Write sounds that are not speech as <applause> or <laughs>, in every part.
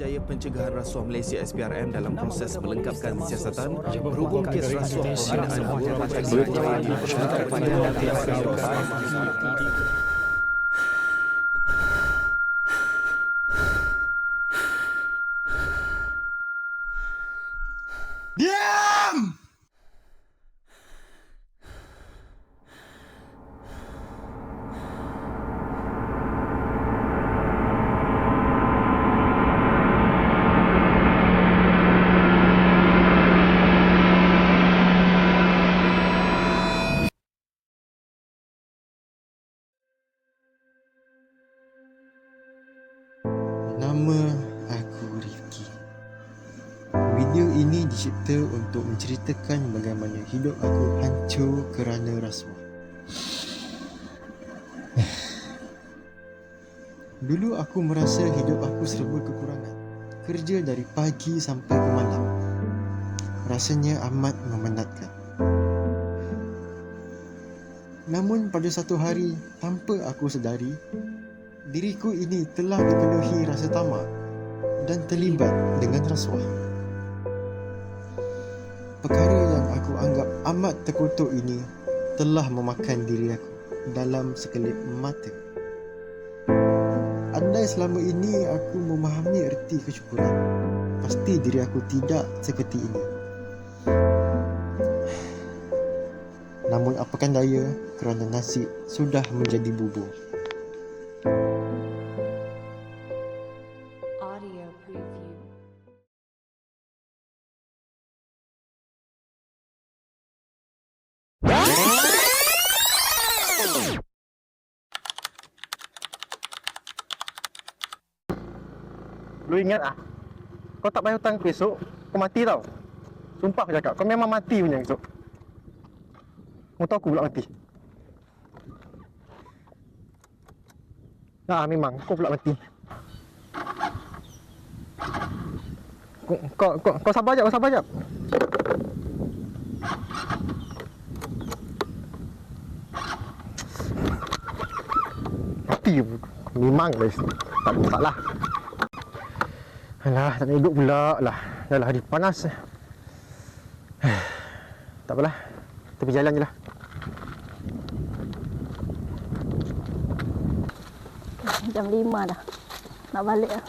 Suruhanjaya Pencegahan Rasuah Malaysia SPRM dalam proses melengkapkan siasatan berhubung kes rasuah pada Diam! Nama aku Rifki. Video ini dicipta untuk menceritakan bagaimana hidup aku hancur kerana rasuah. <sighs> Dulu aku merasa hidup aku serba kekurangan. Kerja dari pagi sampai ke malam. Rasanya amat memenatkan. Namun pada satu hari, tanpa aku sedari, diriku ini telah dipenuhi rasa tamak dan terlibat dengan rasuah. Perkara yang aku anggap amat terkutuk ini telah memakan diri aku dalam sekelip mata. Andai selama ini aku memahami erti kesyukuran, pasti diri aku tidak seperti ini. Namun apakan daya kerana nasib sudah menjadi bubur. Ingat ah Kau tak bayar hutang aku esok Kau mati tau. Sumpah aku cakap Kau memang mati punya esok Kau tahu aku pula mati. Ah memang Kau pula mati. Kau, kau, kau, kau sabar jap, kau sabar jap. Mati Memang guys Tak ada masalah Alah, tak nak hidup pula lah. Dah lah, hari panas. tak apalah. Tepi jalan je lah. Jam 5 dah. Nak balik lah.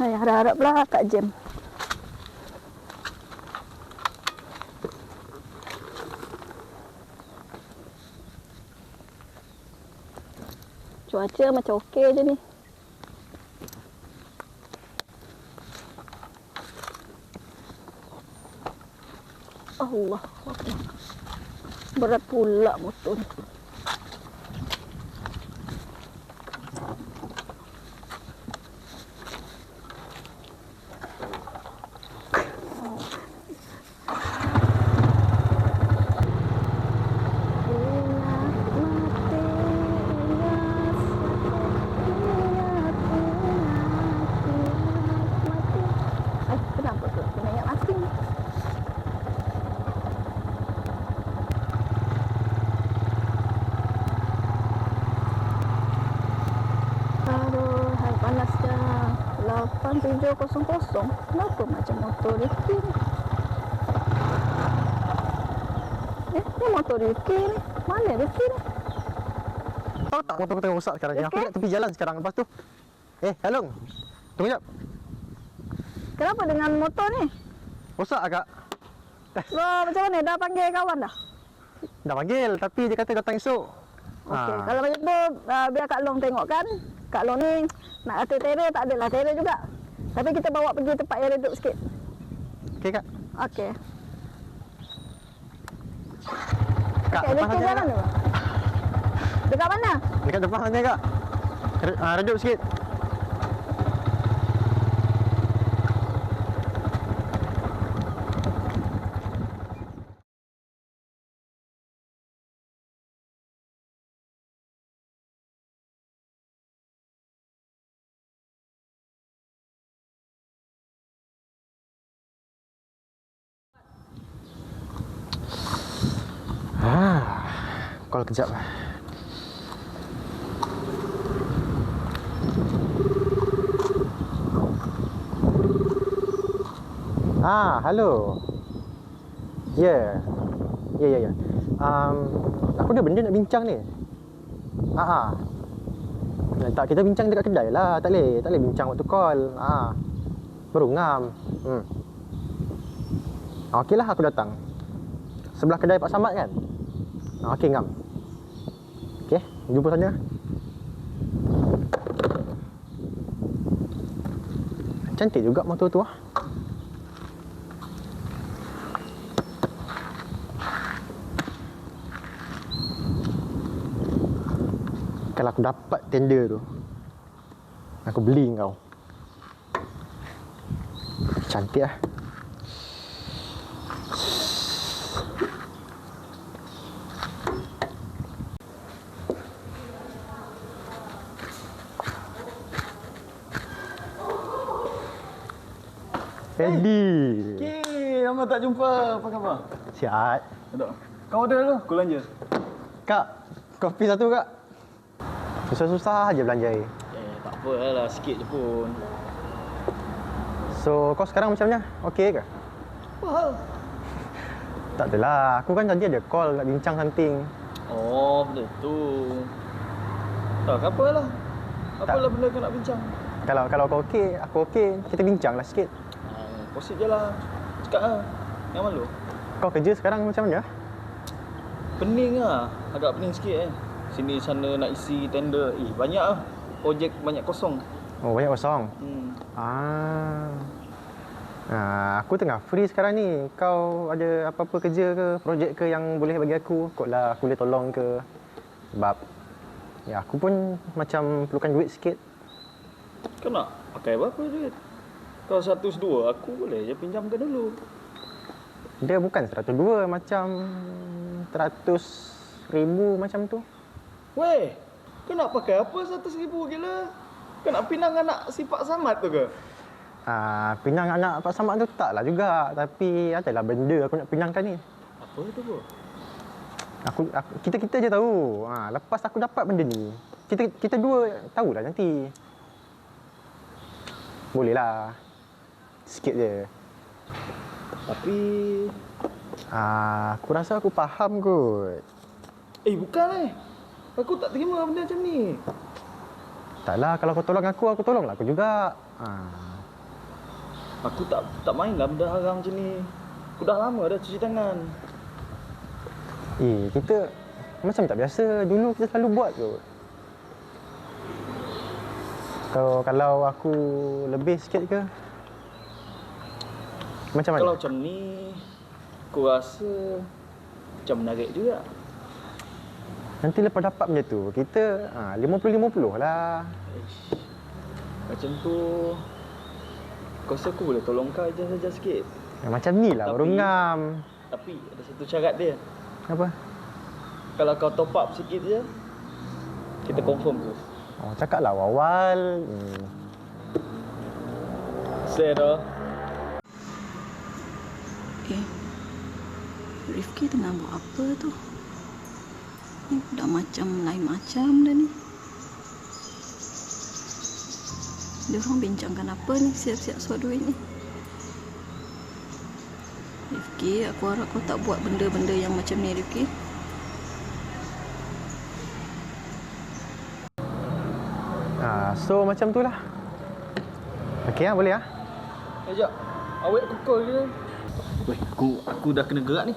Hai, harap-harap pula kat jam. Cuaca macam okey je ni. Allah. Berat pula motor 8700. Kenapa macam motor Rifki ni? Eh, ni motor Rifki ni. Mana Rifki ni? Tahu tak motor aku tengah rosak sekarang ni? Aku nak tepi jalan sekarang. Lepas tu. Eh, Halong. Tunggu jap. Kenapa dengan motor ni? Rosak agak. Loh, macam mana? Dah panggil kawan dah? Dah panggil. Tapi dia kata datang esok. Okey, Ah. kalau macam tu, uh, biar Kak Long tengok kan. Kak Long ni nak kata terer, tak adalah terer juga. Tapi kita bawa pergi tempat yang redup sikit. Okey, Kak. Okey. Kak, Okey, depan jalan tu. Dekat mana? Dekat depan saja, Kak. Ah, Redup sikit. Ah. Call kejap lah Ah, hello. Yeah. Yeah, yeah, yeah. Um, aku ada benda nak bincang ni. Ah, ah. Eh, tak, kita bincang dekat kedai lah. Tak boleh, tak boleh bincang waktu call. Ah. Berungam. Hmm. Ah, Okeylah, aku datang. Sebelah kedai Pak Samad kan? Ah, Okey ngam. Okey, jumpa sana. Cantik juga motor tu ah. Kalau aku dapat tender tu Aku beli kau Cantik lah Eddie Okay, lama tak jumpa. Apa khabar? Sihat. Kau order dulu, aku belanja. Kak, kopi satu kak Susah-susah aja belanja ni Eh, tak apa lah, sikit je pun. So, kau sekarang macam mana? Okey ke? Apa hal? <laughs> Tak adalah, aku kan tadi ada call nak bincang something Oh, benda tu. Tak, apa lah. Apalah benda kau nak bincang? Kalau kalau kau okey, aku okey, kita bincang lah sikit Proceed je lah. Cakap lah. Yang malu? Kau kerja sekarang macam mana? Pening lah. Agak pening sikit eh. Sini sana nak isi tender. Eh, banyak lah. Projek banyak kosong. Oh, banyak kosong Hmm. Ah. Ah, aku tengah free sekarang ni. Kau ada apa-apa kerja ke, projek ke yang boleh bagi aku? Kotlah aku boleh tolong ke. Sebab ya aku pun macam perlukan duit sikit. Kau nak pakai berapa duit? Kalau satu dua, aku boleh je pinjamkan dulu. Dia bukan 102 macam 100 ribu macam tu. Weh, kau nak pakai apa seratus ribu gila? Kau nak pinang anak si Pak Samad tu ke? Ah, pinang anak Pak Samad tu taklah juga. Tapi adalah benda aku nak pinangkan ni. Apa tu bro? Aku, aku kita kita je tahu. Ha, lepas aku dapat benda ni, kita kita dua tahulah nanti. Boleh lah. Sikit je. Tapi... Ah, aku rasa aku faham kot. Eh bukan eh. Aku tak terima benda macam ni. Taklah kalau kau tolong aku, aku tolonglah aku juga. Ha. Aku tak tak main lah benda haram macam ni. Aku dah lama dah cuci tangan. Eh, kita macam tak biasa. Dulu kita selalu buat kot. Kalau kalau aku lebih sikit ke? Macam mana? Kalau macam ni, aku rasa macam menarik juga. Nanti lepas dapat benda tu, kita ha, 50-50 lah. Macam tu, aku rasa aku boleh tolong kau je saja sikit. Ya, macam ni lah, baru ngam. Tapi ada satu syarat dia. Apa? Kalau kau top up sikit je, kita confirm tu. Oh, cakap lah awal. Hmm. Saya dah. Rifki tengah buat apa tu? Ni dah macam lain macam dah ni. Dia orang bincangkan apa ni siap-siap suap duit ni? Rifki, aku harap kau tak buat benda-benda yang macam ni, Rifki. Ha, so macam tu lah. Okey lah, boleh lah. Sekejap. Awet call dia. Weh, aku aku dah kena gerak ni.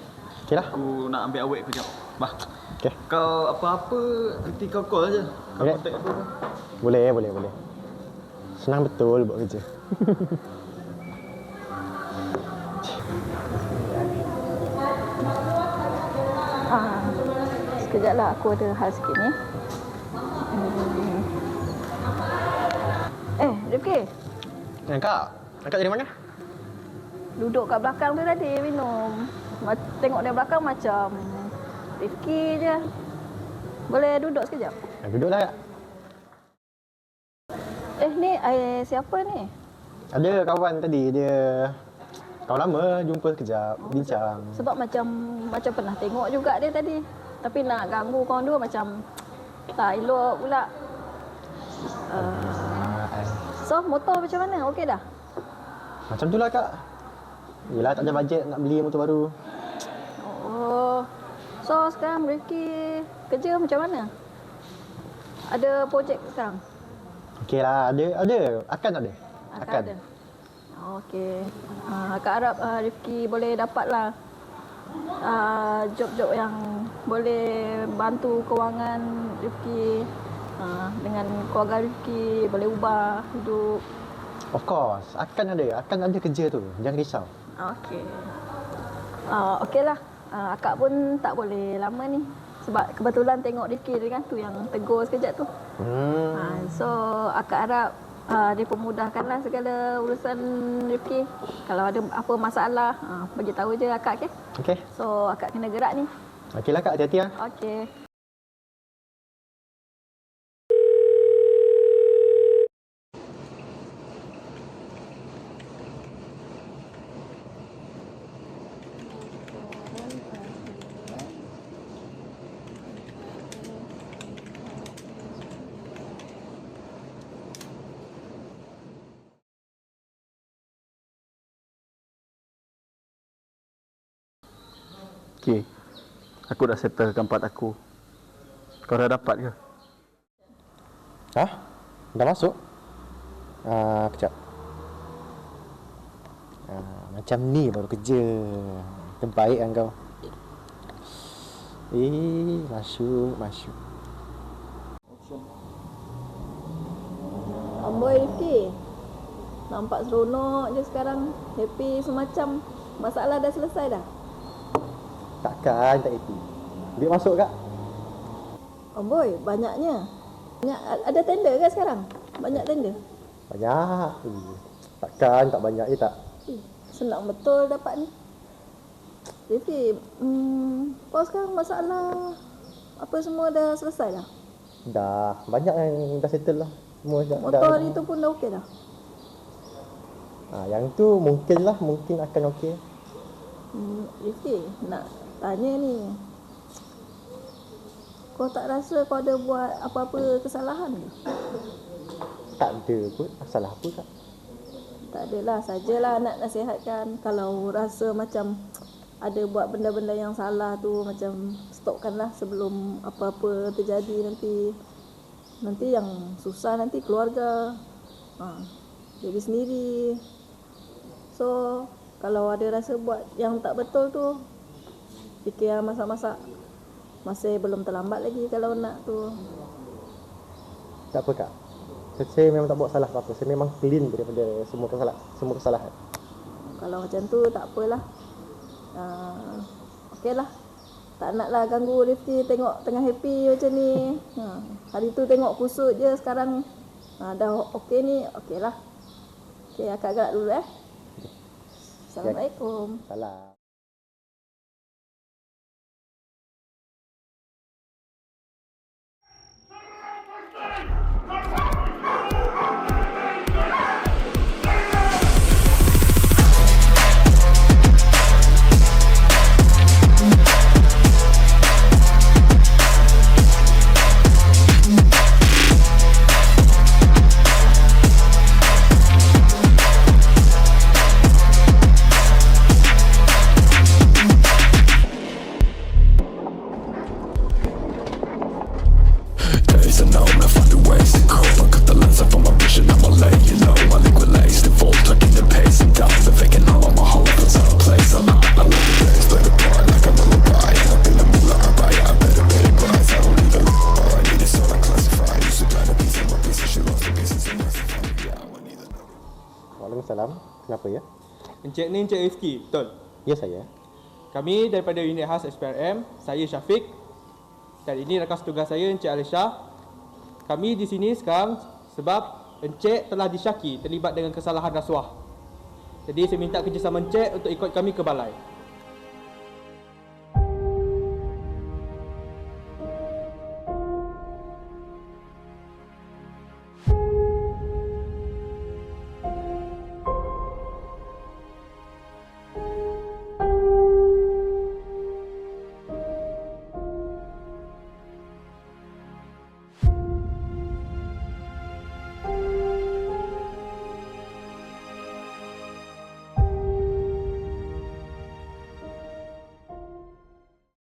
Okey lah. Aku nak ambil awet kejap. Bah. Okey. Kau apa-apa nanti kau call aja. Kau Okey. contact aku. Boleh, boleh, boleh. Senang betul buat kerja. <laughs> Ah, sekejap lah aku ada hal sikit ni. Hmm. Eh, Rifki, Eh, Kak, Kak dari mana? duduk kat belakang tu tadi minum. Tengok dari belakang macam Rifki je. Boleh duduk sekejap? Eh, duduklah Kak. Eh, ni eh, siapa ni? Ada kawan tadi, dia kawan lama, jumpa sekejap, bincang. Sebab macam macam pernah tengok juga dia tadi. Tapi nak ganggu korang dua macam tak elok pula. Uh, Ah, eh. so, motor macam mana? Okey dah? Macam tu lah Kak. Yelah tak ada bajet nak beli motor baru. So sekarang Rifki kerja macam mana? Ada projek sekarang? Okey lah, ada, ada. Akan ada. Akan ada. Okey. Uh, akak harap uh, Rifki boleh dapatlah uh, job-job yang boleh bantu kewangan Rifki uh, dengan keluarga Rifki boleh ubah hidup. Of course, akan ada. Akan ada kerja tu. Jangan risau. Okey. Uh, Okeylah. Uh, akak pun tak boleh lama ni. Sebab kebetulan tengok Rifki dengan tu yang tegur sekejap tu. Hmm. Ha, so akak harap uh, dia pemudahkanlah segala urusan Rifki. Kalau ada apa masalah, uh, bagi tahu je akak okey. Okey. So akak kena gerak ni. Okeylah kak, hati-hati lah. Okey. Okey. Aku dah settlekan part aku. Kau dah dapat ke? Hah? Dah masuk? Ah, kejap. Ah, macam ni baru kerja. Terbaik kan kau. Eh, masuk, masuk. Amboi Rifki. Nampak seronok je sekarang. Happy semacam. Masalah dah selesai dah. Takkan tak happy. Duit masuk kak? Amboi, banyaknya. Banyak, ada tender ke sekarang? Banyak tender? Banyak. Eh, takkan tak banyak je tak? Eh, senang betul dapat ni. Rifki, hmm, kau sekarang masalah apa semua dah selesai dah? Dah, banyak yang dah settle lah. Semua dah. Motor dah. hari tu pun dah okey dah? Ah, yang tu mungkin lah, mungkin akan okey. Hmm, Rifki, nak tanya ni. Kau tak rasa kau ada buat apa-apa kesalahan ke? Tak ada kot. Masalah apa kak? Tak adalah, sajalah nak nasihatkan. Kalau rasa macam ada buat benda-benda yang salah tu, macam stopkanlah sebelum apa-apa terjadi nanti. Nanti yang susah nanti keluarga. Ha, diri sendiri. So, kalau ada rasa buat yang tak betul tu, fikir masak-masak. Masih belum terlambat lagi kalau nak tu. Tak apa kak. Saya memang tak buat salah apa-apa. Saya memang clean daripada semua kesalahan. Semua kesalahan. Kalau macam tu tak apalah. Uh, Okey lah. Tak naklah ganggu Rifki tengok tengah happy macam ni. <laughs> Ha, hari tu tengok kusut je sekarang ha, dah okey ni. Okey lah. Okey akak gerak dulu eh. Assalamualaikum. Salah. Waalaikumsalam. Kenapa ya? Encik ni Encik Rifki, betul? Ya saya. Kami daripada unit khas SPRM, saya Syafiq dan ini rakan setugas saya Encik Alisha. Kami di sini sekarang sebab Encik telah disyaki terlibat dengan kesalahan rasuah. Jadi saya minta kerjasama Encik untuk ikut kami ke balai.